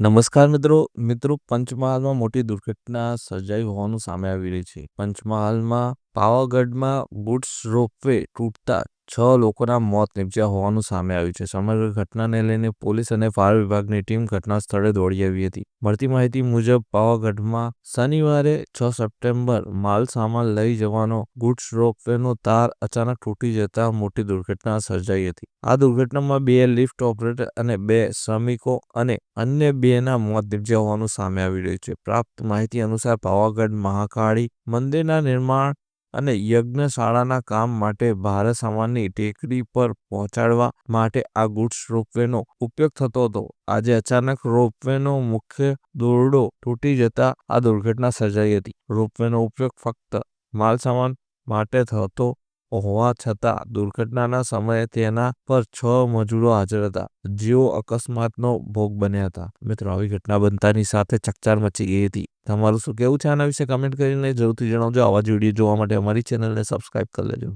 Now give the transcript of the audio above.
નમસ્કાર મિત્રો. મિત્રો, પંચમહાલમાં મોટી દુર્ઘટના સર્જાઈ હોવાનું સામે આવી રહી છે. પંચમહાલમાં પાવાગઢમાં બુટ્સ રોપવે તૂટતા છ લોકોના મોત નિપજ્યા હોવાનું સામે આવ્યું છે. સમગ્ર ઘટનાને લઈને પોલીસ અને ફાયર વિભાગની ટીમ ઘટના સ્થળે દોડી આવી હતી. મળતી માહિતી મુજબ, પાવાગઢમાં શનિવારે છ સપ્ટેમ્બર માલ સામાન લઈ જવાનો ગુડ્સ રોપવેનો તાર અચાનક તૂટી જતા મોટી દુર્ઘટના સર્જાઈ હતી. આ દુર્ઘટનામાં બે લિફ્ટ ઓપરેટર અને બે શ્રમિકો અને અન્ય બેના મોત નિપજ્યા હોવાનું સામે આવી રહ્યું છે. પ્રાપ્ત માહિતી અનુસાર, પાવાગઢ મહાકાળી મંદિરના નિર્માણ અને યજ્ઞશાળાના કામ માટે ભારે સામાનની ટેકરી પર પહોંચાડવા માટે આ ગુડ્સ રોપવેનો ઉપયોગ થતો હતો. આજે અચાનક રોપવેનો મુખ્ય દોરડો તૂટી જતા આ દુર્ઘટના સર્જાઈ હતી. રોપવેનો ઉપયોગ ફક્ત માલસામાન માટે થતો હોવા છતાં દુર્ઘટનાના સમયે તેના પર છ મજૂરો હાજર હતા. જેઓ અકસ્માતનો ભોગ બન્યા હતા. મિત્રો, આવી ઘટના બનતાની સાથે ચકચાર મચી ગઈ હતી. તમારું શું કેવું છે? આના વિશે કમેન્ટ કરીને જરૂરથી જણાવજો. આવા જ વીડિયો જોવા માટે અમારી ચેનલને સબસ્ક્રાઇબ કરી લેજો.